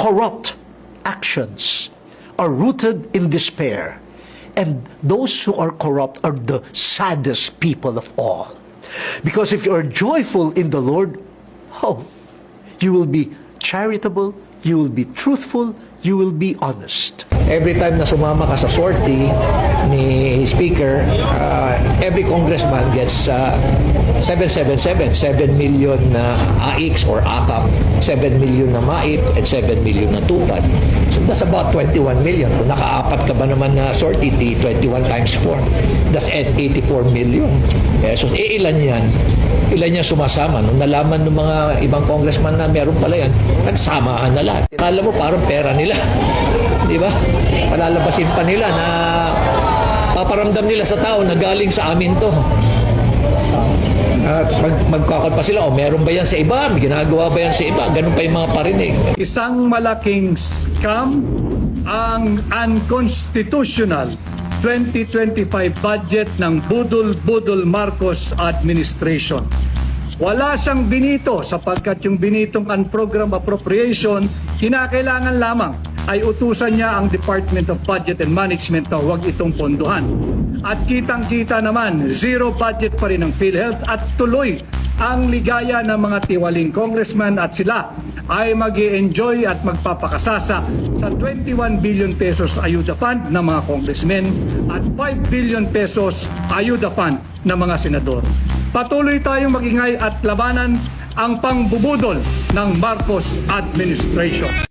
corrupt actions are rooted in despair. And those who are corrupt are the saddest people of all. Because if you are joyful in the Lord, oh, you will be charitable, you will be truthful, you will be honest. Every time na sumama ka sa sortie ni Speaker, uh, every congressman gets uh, 777, 7 million na AIX or AKAP, 7 million na MAIP, and 7 million na tupad. So that's about 21 million. Kung nakaapat ka ba naman na sortie, di 21 times 4, that's 84 million pesos. Eh, ilan yan? Ilan yan sumasama? Nung nalaman ng mga ibang congressman na meron pala yan, nagsamaan na lahat. Alam mo, parang pera nila. Di ba? Palalabasin pa nila na paparamdam nila sa tao na galing sa amin to. At mag, magkakal pa sila, o meron ba yan sa iba? May ginagawa ba yan sa iba? Ganun pa yung mga parinig. Isang malaking scam ang unconstitutional 2025 budget ng Budol-Budol Marcos administration. Wala siyang binito sapagkat yung binitong unprogram appropriation, kinakailangan lamang ay utusan niya ang Department of Budget and Management na huwag itong pondohan. At kitang-kita naman, zero budget pa rin ang PhilHealth at tuloy ang ligaya ng mga tiwaling congressman at sila ay mag enjoy at magpapakasasa sa 21 billion pesos ayuda fund ng mga congressmen at 5 billion pesos ayuda fund ng mga senador. Patuloy tayong magingay at labanan ang pangbubudol ng Marcos administration.